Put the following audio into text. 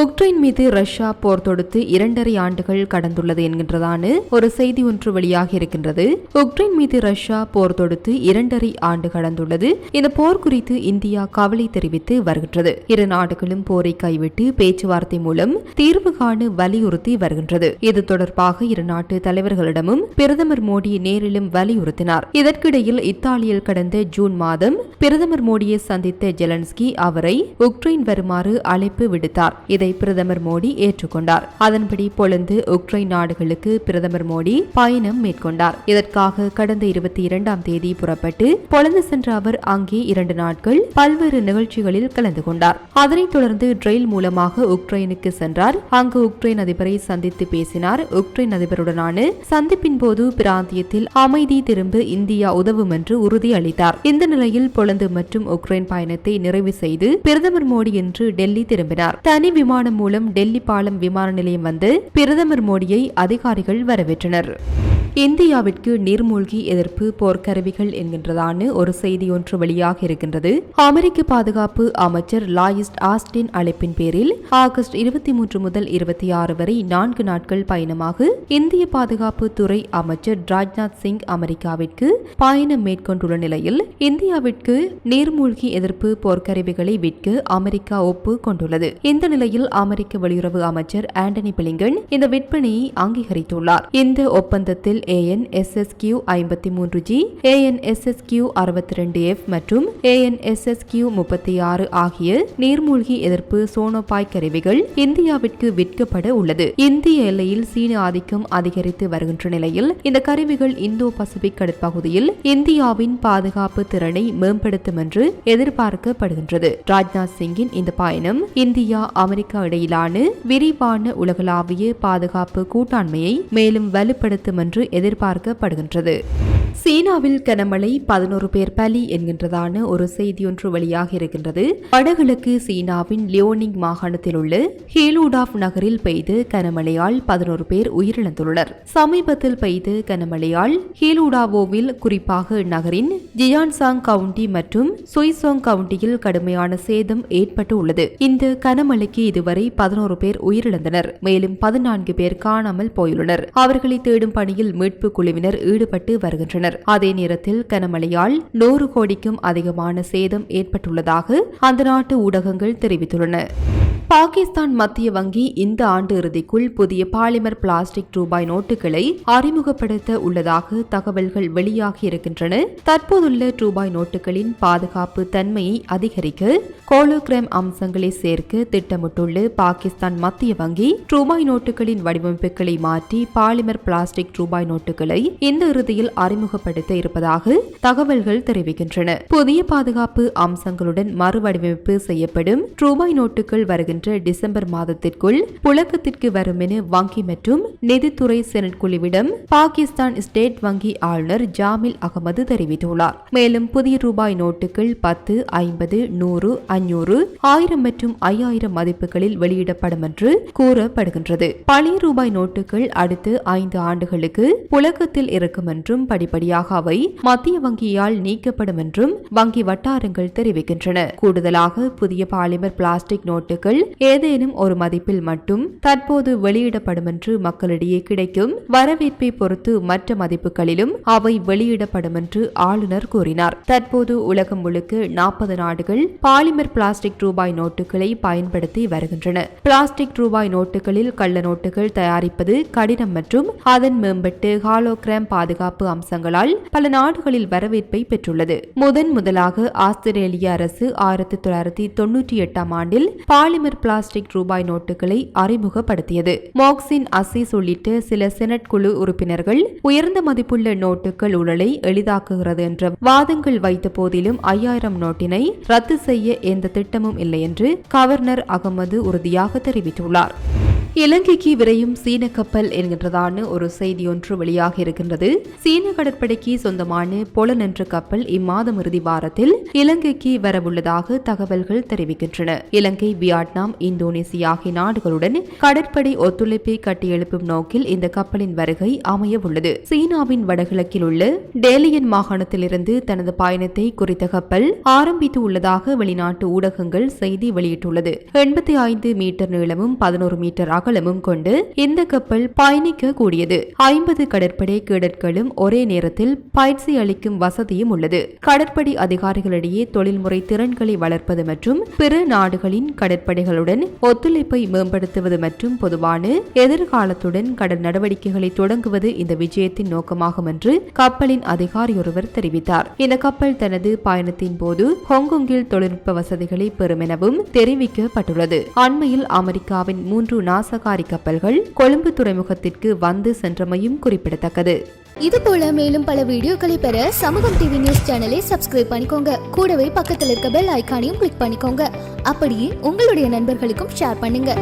Ukraine மீது Russia போர் தொடுத்து இரண்டரை ஆண்டுகள் கடந்துள்ளது என்கின்றதான ஒரு செய்தி ஒன்று வெளியாக இருக்கின்றது. உக்ரைன் மீது ரஷ்யா போர் தொடுத்து இரண்டரை ஆண்டு கடந்துள்ளது. இந்த போர் குறித்து இந்தியா கவலை தெரிவித்து வருகின்றது. இரு நாடுகளும் போரை கைவிட்டு பேச்சுவார்த்தை மூலம் தீர்வு காண வலியுறுத்தி வருகின்றது. இது தொடர்பாக இரு நாட்டு தலைவர்களிடமும் பிரதமர் மோடி நேரிலும் வலியுறுத்தினார். இதற்கிடையில் இத்தாலியில் கடந்த ஜூன் மாதம் பிரதமர் மோடியை சந்தித்த ஜெலன்ஸ்கி அவரை உக்ரைன் வருமாறு அழைப்பு விடுத்தார். இதை பிரதமர் மோடி ஏற்றுக்கொண்டார். அதன்படி பொலந்து உக்ரைன் நாடுகளுக்கு பிரதமர் மோடி பயணம் மேற்கொண்டார். இதற்காக கடந்த இருபத்தி இரண்டாம் தேதி புறப்பட்டு பொழுந்து சென்ற அவர் அங்கே இரண்டு நாட்கள் பல்வேறு நிகழ்ச்சிகளில் கலந்து கொண்டார். அதனைத் தொடர்ந்து ட்ரெயில் மூலமாக உக்ரைனுக்கு சென்றார். அங்கு உக்ரைன் அதிபரை சந்தித்து பேசினார். உக்ரைன் அதிபருடனான சந்திப்பின் போது பிராந்தியத்தில் அமைதி திரும்ப இந்தியா உதவும் என்று உறுதியளித்தார். இந்த நிலையில் பொலந்து மற்றும் உக்ரைன் பயணத்தை நிறைவு செய்து பிரதமர் மோடி இன்று டெல்லி திரும்பினார். தனி விமான விமானம் மூலம் டெல்லி பாலம் விமான நிலையம் வந்து பிரதமர் மோடியை அதிகாரிகள் வரவேற்றனர். இந்தியாவிற்கு நீர்மூழ்கி எதிர்ப்பு போர்க்கருவிகள் என்கின்றதான ஒரு செய்தி ஒன்று வெளியாக இருக்கின்றது. அமெரிக்க பாதுகாப்பு அமைச்சர் லாயிஸ்ட் ஆஸ்டின் அழைப்பின் பேரில் ஆகஸ்ட் இருபத்தி மூன்று முதல் இருபத்தி ஆறு வரை நான்கு நாட்கள் பயணமாக இந்திய பாதுகாப்பு துறை அமைச்சர் ராஜ்நாத் சிங் அமெரிக்காவிற்கு பயணம் மேற்கொண்டுள்ள நிலையில் இந்தியாவிற்கு நீர்மூழ்கி எதிர்ப்பு போர்க்கருவிகளை விற்க அமெரிக்கா ஒப்பு கொண்டுள்ளது. இந்த நிலையில் அமெரிக்க வெளியுறவு அமைச்சர் ஆண்டனி பிளிங்கன் இந்த விற்பனையை அங்கீகரித்துள்ளார். இந்த ஒப்பந்தத்தில் ஏஎன் ஐம்பத்தி மூன்று ஜி ஏஎன் அறுபத்தி ரெண்டு எஃப் மற்றும் ஏஎன் முப்பத்தி ஆறு ஆகிய நீர்மூழ்கி எதிர்ப்பு சோனோபாய் கருவிகள் இந்தியாவிற்கு விற்கப்பட உள்ளது. இந்திய எல்லையில் சீன ஆதிக்கம் அதிகரித்து வருகின்ற நிலையில் இந்த கருவிகள் இந்தோ பசிபிக் கடற்பகுதியில் இந்தியாவின் பாதுகாப்பு திறனை மேம்படுத்தும் என்று எதிர்பார்க்கப்படுகின்றது. ராஜ்நாத் சிங்கின் இந்த பயணம் இந்தியா அமெரிக்கா இடையிலான விரிவான உலகளாவிய பாதுகாப்பு கூட்டாண்மையை மேலும் வலுப்படுத்தும் என்று எதிர்பார்க்கப்படுகின்றது. சீனாவில் கனமழை பதினோரு பேர் பலி என்கின்றதான ஒரு செய்தியொன்று வெளியாக இருக்கின்றது. வடகிழக்கு சீனாவின் லியோனிங் மாகாணத்தில் உள்ள ஹேலூடாப் நகரில் பெய்து கனமழையால் பதினோரு பேர் உயிரிழந்துள்ளனர். சமீபத்தில் பெய்து கனமழையால் ஹேலூடாவோவில் குறிப்பாக நகரின் ஜியான்சாங் கவுண்டி மற்றும் சுய்சோங் கவுண்டியில் கடுமையான சேதம் ஏற்பட்டு உள்ளது. இந்த கனமழைக்கு இதுவரை பதினோரு பேர் உயிரிழந்தனர். மேலும் பதினான்கு பேர் காணாமல் போயுள்ளனர். அவர்களை தேடும் பணியில் மீட்பு குழுவினர் ஈடுபட்டு வருகின்றனர். அதே நேரத்தில் கனமழையால் நூறு கோடிக்கும் அதிகமான சேதம் ஏற்பட்டுள்ளதாக அந்த நாட்டு ஊடகங்கள் தெரிவித்துள்ளன. பாகிஸ்தான் மத்திய வங்கி இந்த ஆண்டு இறுதிக்குள் புதிய பாலிமர் பிளாஸ்டிக் ரூபாய் நோட்டுகளை அறிமுகப்படுத்த உள்ளதாக தகவல்கள் வெளியாகி இருக்கின்றன. தற்போதுள்ள ரூபாய் நோட்டுகளின் பாதுகாப்பு தன்மையை அதிகரிக்க கோலோகிராம் அம்சங்களை சேர்க்க திட்டமிட்டுள்ள பாகிஸ்தான் மத்திய வங்கி ரூபாய் நோட்டுகளின் வடிவமைப்புகளை மாற்றி பாலிமர் பிளாஸ்டிக் ரூபாய் நோட்டுகளை இந்த இறுதியில் அறிமுகப்படுத்த இருப்பதாக தகவல்கள் தெரிவிக்கின்றன. புதிய பாதுகாப்பு அம்சங்களுடன் மறுவடிவமைப்பு செய்யப்படும் ரூபாய் நோட்டுகள் வருகின்ற டிசம்பர் மாதத்திற்குள் புழக்கத்திற்கு வரும் என வங்கி மற்றும் நிதித்துறை செனட் குழுவிடம் பாகிஸ்தான் ஸ்டேட் வங்கி ஆளுநர் ஜாமில் அகமது தெரிவித்துள்ளார். மேலும் புதிய ரூபாய் நோட்டுகள் பத்து ஐம்பது நூறு அஞ்சூறு ஆயிரம் மற்றும் ஐயாயிரம் மதிப்புகளில் வெளியிடப்படும் என்று கூறப்படுகின்றது. பழைய ரூபாய் நோட்டுகள் அடுத்து ஐந்து ஆண்டுகளுக்கு புழக்கத்தில் இருக்கும் என்றும் படிப்படியாக அவை மத்திய வங்கியால் நீக்கப்படும் என்றும் வங்கி வட்டாரங்கள் தெரிவிக்கின்றன. கூடுதலாக புதிய பாலிமர் பிளாஸ்டிக் நோட்டுகள் ஏதேனும் ஒரு மதிப்பில் மட்டும் தற்போது வெளியிடப்படும் என்று மக்களிடையே கிடைக்கும் வரவேற்பை பொறுத்து மற்ற மதிப்புகளிலும் அவை வெளியிடப்படும் என்று ஆளுநர் கூறினார். தற்போது உலகம் முழுக்க நாற்பது நாடுகள் பாலிமர் பிளாஸ்டிக் ரூபாய் நோட்டுகளை பயன்படுத்தி வருகின்றன. பிளாஸ்டிக் ரூபாய் நோட்டுகளில் கள்ள நோட்டுகள் தயாரிப்பது கடினம் மற்றும் அதன் மேம்பட்டு ஹாலோகிராம் பாதுகாப்பு அம்சங்களால் பல நாடுகளில் வரவேற்பை பெற்றுள்ளது. முதன் முதலாக ஆஸ்திரேலிய அரசு ஆயிரத்தி தொள்ளாயிரத்தி தொன்னூற்றி எட்டாம் ஆண்டில் பாலிமர் பிளாஸ்டிக் ரூபாய் நோட்டுகளை அறிமுகப்படுத்தியது. மார்க்சின் அசீஸ் உள்ளிட்ட சில செனட் குழு உறுப்பினர்கள் உயர்ந்த மதிப்புள்ள நோட்டுகள் ஊழலை எளிதாக்குகிறது என்ற வாதங்கள் வைத்த போதிலும் ஐயாயிரம் நோட்டினை ரத்து செய்ய எந்த திட்டமும் இல்லை என்று கவர்னர் அகமது உறுதியாக தெரிவித்துள்ளார். இலங்கைக்கு விரையும் சீன கப்பல் என்கின்றதான ஒரு செய்தி ஒன்று வெளியாக இருக்கின்றது. சீன கடற்படைக்கு சொந்தமான பொலன் என்ற கப்பல் இம்மாதம் இறுதி வாரத்தில் இலங்கைக்கு வரவுள்ளதாக தகவல்கள் தெரிவிக்கின்றன. இலங்கை வியட்நாம் இந்தோனேசியா ஆகிய நாடுகளுடன் கடற்படை ஒத்துழைப்பை கட்டியெழுப்பும் நோக்கில் இந்த கப்பலின் வருகை அமைய உள்ளது சீனாவின் வடகிழக்கில் உள்ள டேலியன் மாகாணத்திலிருந்து தனது பயணத்தை குறித்த கப்பல் ஆரம்பித்து உள்ளதாக வெளிநாட்டு ஊடகங்கள் செய்தி வெளியிட்டுள்ளது. எண்பத்தி ஐந்து மீட்டர் நீளமும் பதினோரு மீட்டர் அகலமும் கொண்டு இந்த கப்பல் பயணிக்க கூடியது ஐம்பது கடற்படை கேடட்களும் ஒரே நேரத்தில் பயிற்சி அளிக்கும் வசதியும் உள்ளது. கடற்படை அதிகாரிகளிடையே தொழில்முறை திறன்களை வளர்ப்பது மற்றும் பிற நாடுகளின் கடற்படைகளுடன் ஒத்துழைப்பை மேம்படுத்துவது மற்றும் பொதுவான எதிர்காலத்துடன் கடல் நடவடிக்கைகளை தொடங்குவது இந்த விஜயத்தின் நோக்கமாகும் என்று கப்பலின் அதிகாரி ஒருவர் தெரிவித்தார். இந்த கப்பல் தனது பயணத்தின் போது ஹாங்காங்கில் தொழில்நுட்ப வசதிகளை பெறும் எனவும் தெரிவிக்கப்பட்டுள்ளது. அண்மையில் அமெரிக்காவின் மூன்று நாசா நாசகாரி கப்பல்கள் கொழும்பு துறைமுகத்திற்கு வந்து சென்றமையும் குறிப்பிடத்தக்கது. இது போல மேலும் பல வீடியோக்களை பெற சமூகம் டிவி நியூஸ் சேனலை சப்ஸ்கிரைப் பண்ணிக்கோங்க. கூடவே பக்கத்தில் இருக்க பெல் ஐகானையும் கிளிக் பண்ணிக்கோங்க. அப்படியே உங்களுடைய நண்பர்களுக்கும் ஷேர் பண்ணுங்க.